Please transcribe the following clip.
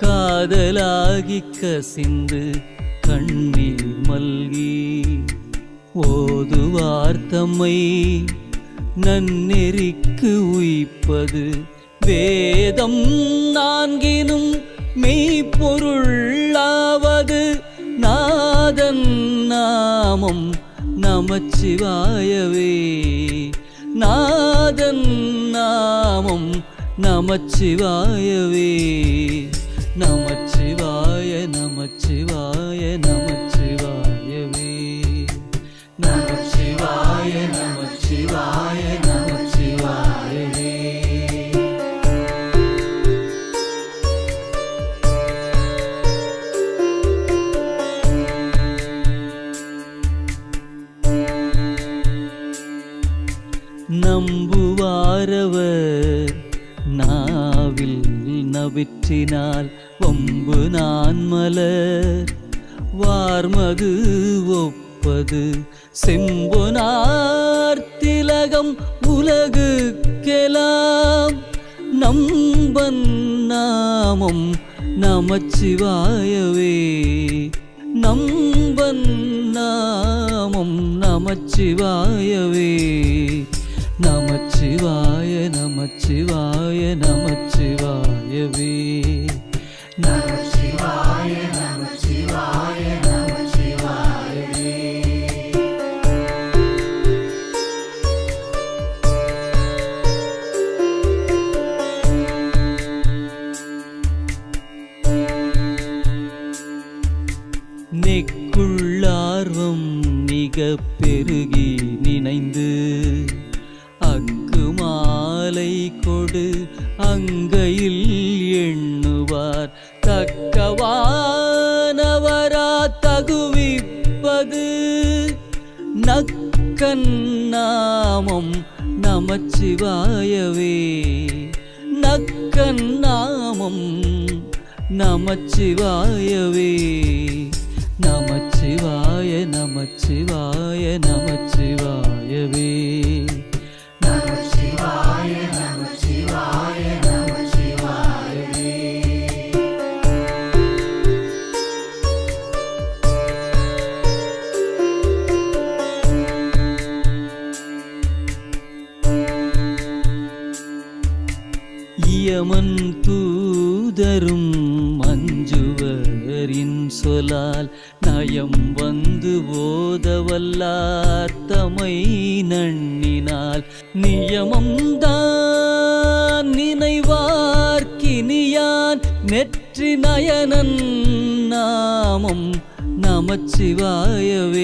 காதலாகி கசிந்து கண்ணீர் மல்கி ஓதுவார் தம்மை. நன்னெறிக்கு உயிப்பது வேதம் நான்கினும் மெய்ப்பொருளாவது நாதன் நாமம் நமச்சிவாயவே. நாதன் நாமம் நமச்சிவாயவே. நமச்சிவாய நமச்சிவாய நமச்சிவாயவே. நமச்சிவாய நமச்சிவாய நமச்சிவாயவே. நம்புவாரவர் நாவில் நவிற்றினால் கொம்பு நான் மலர் வார்மது ஒப்பது. செம்பொனார் திலகம் உலகுக்கெலாம் நம்பன் நாமம் நமச்சிவாயவே. நம்பன் நாமம் நமச்சிவாயவே. நமச்சிவாய நமச்சிவாய நமச்சிவாயவே. நெக்குள்ளார்வம் மிக பெருகி நினைந்து அக்கு மாலை கொடு அங்கையில் எண்ணுவார். தக்கவானவரா தகுவிப்பது நக்கன் நாமம் நமச்சிவாயவே. நக்கன் நாமம் நமச்சிவாயவே. யமன் தூதரும் மஞ்சுவரின் சொலால் நயம் வந்து போதவல்லார் தமை நண்ணினால் நியமம்தான் நினைவார்க்கினியான் நெற்றி நயனன் நாமம் நமச்சிவாயவே.